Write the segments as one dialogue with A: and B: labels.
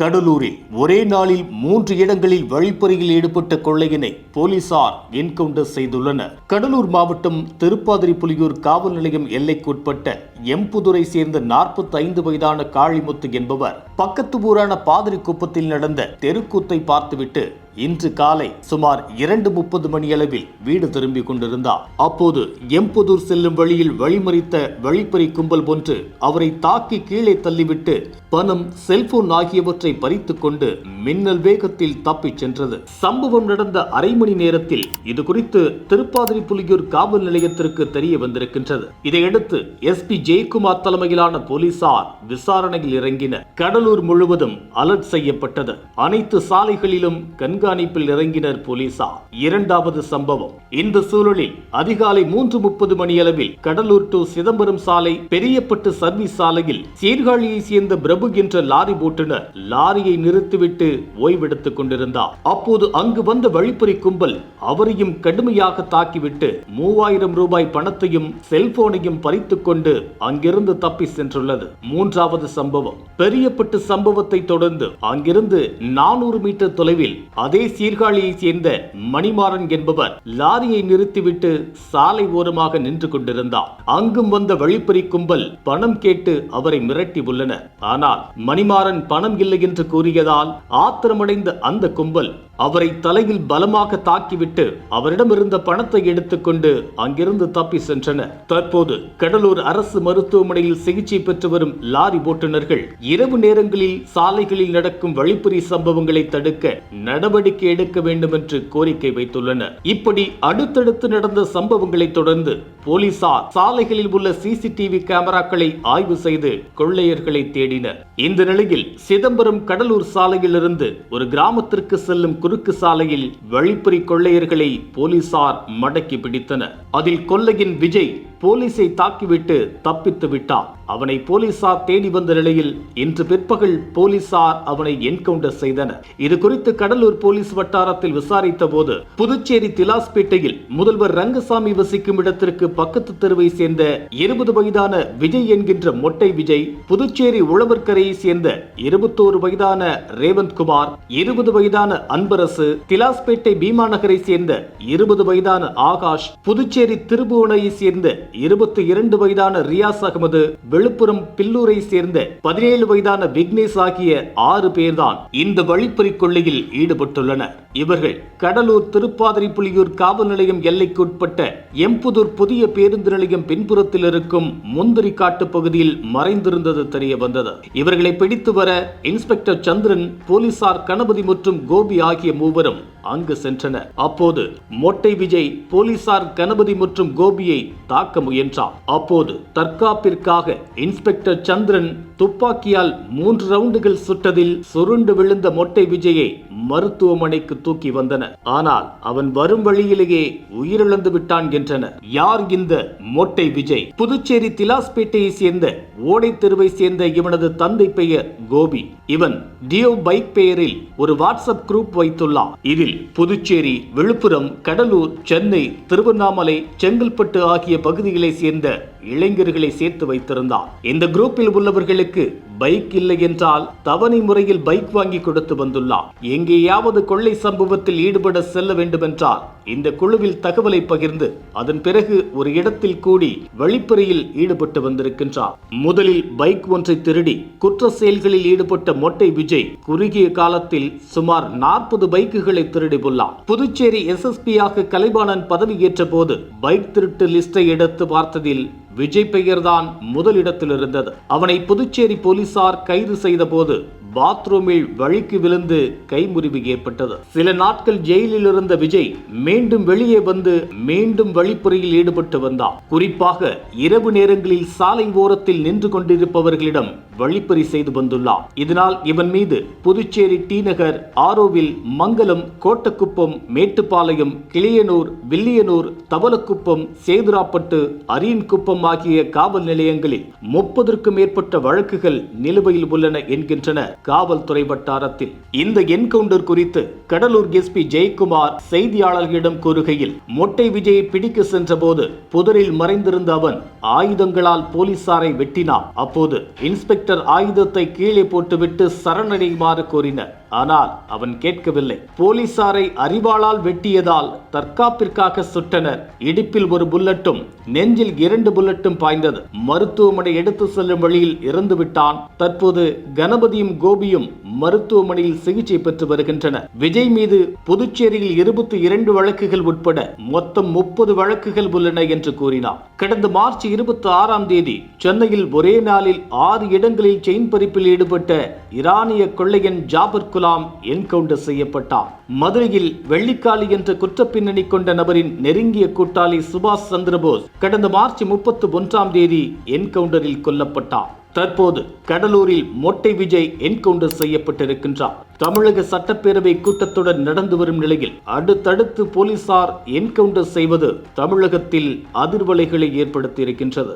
A: கடலூரில் ஒரே நாளில் மூன்று இடங்களில் வழிப்பறியில் ஈடுபட்ட கொள்ளையினை போலீசார் என்கவுண்டர் செய்துள்ளனர். கடலூர் மாவட்டம் திருப்பாதிரி புலியூர் காவல் நிலையம் எல்லைக்குட்பட்ட எம்புதுரை சேர்ந்த 45 வயதான காளிமுத்து என்பவர் பக்கத்து ஊரான பாதிரி குப்பத்தில் நடந்த தெருக்கூத்தை பார்த்துவிட்டு இன்று காலை சுமார் இரண்டு முப்பது மணியளவில் வீடு திரும்பிக் கொண்டிருந்தார். அப்போது எம்புதூர் செல்லும் வழியில் வழிமறித்த வழிப்பறி கும்பல் ஒன்று அவரை தாக்கி கீழே தள்ளிவிட்டு பணம் செல்போன் ஆகியவற்றை பறித்துக் கொண்டு மின்னல் வேகத்தில் தப்பிச் சென்றது. சம்பவம் நடந்த அரை மணி நேரத்தில் இது குறித்து திருப்பாதிரி புலியூர் காவல் நிலையத்திற்கு தெரிய வந்திருக்கின்றது. இதையடுத்து எஸ் பி ஜெயக்குமார் தலைமையிலான போலீசார் விசாரணையில் இறங்கினர். கடலூர் முழுவதும் அலர்ட் செய்யப்பட்டது. அனைத்து சாலைகளிலும் கண்காணிப்பில் இறங்கினர் போலீசார். இரண்டாவது சம்பவம் இந்த சூழலில் அதிகாலை மூன்று முப்பது மணியளவில் கடலூர் டு சிதம்பரம் சாலை பெரியப்பட்டு சர்வீஸ் சாலையில் சீர்காழியை சேர்ந்த பிரபு என்ற லாரி ஓட்டுநர் லாரியை நிறுத்திவிட்டு ஓய்வெடுத்துக் கொண்டிருந்தார். அப்போது அங்கு வந்த வழிப்பறி கும்பல் அவரையும் கடுமையாக தாக்கிவிட்டு மூவாயிரம் ரூபாய் பணத்தையும் செல்போனையும் பறித்துக் கொண்டு அங்கிருந்து தப்பி சென்றுள்ளது. மூன்றாவது சம்பவம் பெரியப்பட்டு சம்பவத்தை தொடர்ந்து அங்கிருந்து நானூறு மீட்டர் தொலைவில் அதே சீர்காழியை சேர்ந்த மணிமாறன் என்பவர் லாரியை நிறுத்திவிட்டு சாலை ஓரமாக நின்று கொண்டிருந்தார். அங்கும் வந்த வழிப்பறி கும்பல் பணம் கேட்டு அவரை மிரட்டி உள்ளனர். ஆனால் மணிமாறன் பணம் இல்லை என்று கூறியதால் ஆத்திரமடைந்த அந்த கும்பல் அவரை தலையில் பலமாக தாக்கிவிட்டு அவரிடமிருந்த பணத்தை எடுத்துக்கொண்டு அங்கிருந்து தப்பி சென்றனர். தற்போது கடலூர் அரசு மருத்துவமனையில் சிகிச்சை பெற்று வரும் லாரி ஓட்டுநர்கள் இரவு நேரங்களில் சாலைகளில் நடக்கும் வழிப்பறி சம்பவங்களை தடுக்க நடவடிக்கை எடுக்க வேண்டும் என்று கோரிக்கை வைத்துள்ளனர். இப்படி அடுத்தடுத்து நடந்த சம்பவங்களை தொடர்ந்து போலீசார் சாலைகளில் உள்ள சிசிடிவி கேமராக்களை ஆய்வு செய்து கொள்ளையர்களை தேடினர். இந்த நிலையில் சிதம்பரம் கடலூர் சாலையிலிருந்து ஒரு கிராமத்திற்கு செல்லும் குறுக்கு சாலையில் வழிப்பறி கொள்ளையர்களை போலீசார் மடக்கி பிடித்தனர். அதில் கொள்ளையின் விஜய் போலீஸை தாக்கிவிட்டு தப்பித்து விட்டான். அவனை போலீசார் தேடி வந்த நிலையில் இன்று பிற்பகல் போலீசார் அவனை என்கவுண்டர் செய்தனர். இது குறித்து கடலூர் போலீஸ் வட்டாரத்தில் விசாரித்த போது புதுச்சேரி திலாஸ்பேட்டையில் முதல்வர் ரங்கசாமி வசிக்கும் இடத்திற்கு பக்கத்து தெருவை சேர்ந்த இருபது வயதான விஜய் என்கின்ற மொட்டை விஜய் புதுச்சேரி உழவர்கரையை சேர்ந்த இருபத்தோரு வயதான ரேவந்த் குமார் இருபது வயதான அன்பரசு திலாஸ்பேட்டை பீமா நகரை சேர்ந்த இருபது வயதான ஆகாஷ் புதுச்சேரி திருபுவனையை சேர்ந்த இருபத்தி இரண்டு வயதான ரியாஸ் அகமது விழுப்புரம் பில்லூரை சேர்ந்த பதினேழு வயதான விக்னேஷ் ஆகிய ஆறு பேர்தான் இந்த வழிப்பறி கொள்ளையில் ஈடுபட்டுள்ளனர். இவர்கள் கடலூர் திருப்பாதிரி புலியூர் காவல் நிலையம் எல்லைக்குட்பட்ட எம்புதூர் புதிய பேருந்து நிலையம் பின்புறத்தில் இருக்கும் முந்திரி காட்டு பகுதியில் மறைந்திருந்தது தெரிய வந்தது இவர்களை பிடித்து வர இன்ஸ்பெக்டர் சந்திரன் போலீசார் கணபதி மற்றும் கோபி ஆகிய மூவரும் அங்கு சென்றனர். அப்போது மொட்டை விஜய் போலீசார் கணபதி மற்றும் கோபியை தாக்க முயன்றார் அப்போது தற்காப்பிற்காக இன்ஸ்பெக்டர் சந்திரன் துப்பாக்கியால் மூன்று ரவுண்டுகள் சுட்டதில் சுருண்டு விழுந்த மொட்டை விஜயை மருத்துவமனைக்கு தூக்கி வந்தனர். ஆனால் அவன் வரும் வழியிலேயே உயிரிழந்து விட்டான் என்றனர். யார் இந்த மொட்டை விஜய்? புதுச்சேரி திலாஸ்பேட்டையை சேர்ந்த ஓடை தெருவை சேர்ந்த இவனது தந்தை பெயர் கோபி. இவன் டியோ பைக் பெயரில் ஒரு வாட்ஸ்அப் குரூப் வைத்துள்ளான். இதில் புதுச்சேரி விழுப்புரம் கடலூர் சென்னை திருவண்ணாமலை செங்கல்பட்டு ஆகிய பகுதி பகுதிகளை சேர்ந்த இளைஞர்களை சேர்த்து வைத்திருந்தார் இந்த குரூப்பில் உள்ளவர்களுக்கு பைக் இல்லை என்றால் தவணை முறையில் பைக் வாங்கி கொடுத்து வந்துள்ளார் எங்கேயாவது கொள்ளை சம்பவத்தில் ஈடுபட செல்ல வேண்டுமென்றால் இந்த குழுவில் தகவலை பகிர்ந்து அதன் பிறகு ஒரு இடத்தில் கூடி வழிப்பறியில் ஈடுபட்டு வந்திருக்கின்றார். முதலில் பைக் ஒன்றை திருடி குற்ற செயல்களில் ஈடுபட்ட மொட்டை விஜய் குறுகிய காலத்தில் சுமார் நாற்பது பைக்குகளை திருடிபுள்ளார் புதுச்சேரி எஸ்எஸ்பியாக கலைவாணன் பதவியேற்ற போது பைக் திருட்டு லிஸ்டை எடுத்து பார்த்ததில் விஜய் பெயர்தான் முதலிடத்தில் இருந்தது. அவனை புதுச்சேரி போலீசார் கைது செய்த போது பாத்ரூமில் வழிக்கு விழுந்து கைமுறிவு ஏற்பட்டது. சில நாட்கள் ஜெயிலில் இருந்த விஜய் மீண்டும் வெளியே வந்து மீண்டும் வழிப்பறியில் ஈடுபட்டு வந்தார். குறிப்பாக இரவு நேரங்களில் சாலை ஓரத்தில் நின்று கொண்டிருப்பவர்களிடம் வழிப்பறி செய்து வந்துள்ளார். இதனால் இவன் மீது புதுச்சேரி டி நகர் ஆரோவில் மங்கலம் கோட்டக்குப்பம் மேட்டுப்பாளையம் கிளியனூர் வில்லியனூர் தவலக்குப்பம் சேதுராப்பட்டு அரியன்குப்பம் ஆகிய காவல் நிலையங்களில் முப்பதற்கும் மேற்பட்ட வழக்குகள் நிலுவையில் உள்ளன என்கின்றன. காவல்துறை வட்டாரத்தில். இந்த என்கவுண்டர் குறித்து கடலூர் எஸ்பி ஜெயக்குமார் செய்தியாளர்களிடம் கூறுகையில் மொட்டை விஜயை பிடிக்க சென்றபோது புதரில் மறைந்திருந்த அவன் ஆயுதங்களால் போலீசாரை வெட்டினான். அப்போது இன்ஸ்பெக்டர் ஆயுதத்தை கீழே போட்டுவிட்டு சரணடையுமாறு கோரினர் ஆனால் அவன் கேட்கவில்லை. போலீசாரை அறிவாளால் வெட்டியதால் தற்காப்பிற்காக சுட்டனர். இடுப்பில் ஒரு புல்லட்டும் நெஞ்சில் இரண்டு புல்லட்டும் பாய்ந்தது. மருத்துவமனை எடுத்து செல்லும் வழியில் இறந்து விட்டான். தற்போது கணபதியும் கோபியும் மருத்துவமனையில் சிகிச்சை பெற்று வருகின்றனர். விஜய் மீது புதுச்சேரியில் இருபத்தி இரண்டு வழக்குகள் உட்பட மொத்தம் முப்பது வழக்குகள் உள்ளன என்று கூறினார். கடந்த மார்ச் இருபத்தி ஆறாம் தேதி சென்னையில் ஒரே நாளில் ஆறு இடங்களில் செயின் பறிப்பில் ஈடுபட்ட இரானிய கொள்ளையன் ஜாபர் குலாம் என்கவுண்டர் செய்யப்பட்டார். மதுரையில் வெள்ளிக்காளி என்ற குற்றப்பின்னணி கொண்ட நபரின் நெருங்கிய கூட்டாளி சுபாஷ் சந்திரபோஸ் கடந்த மார்ச் முப்பத்தி ஒன்றாம் தேதி என்கவுண்டரில் கொல்லப்பட்டார். தற்போது கடலூரில் மொட்டை விஜய் என்கவுண்டர் செய்யப்பட்டிருக்கின்றார். தமிழக சட்டப்பேரவை கூட்டத்தொடர் நடந்து வரும் நிலையில் அடுத்தடுத்து போலீசார் என்கவுண்டர் செய்வது தமிழகத்தில் அதிர்வலைகளை ஏற்படுத்தியிருக்கின்றது.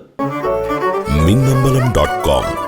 B: இருக்கின்றது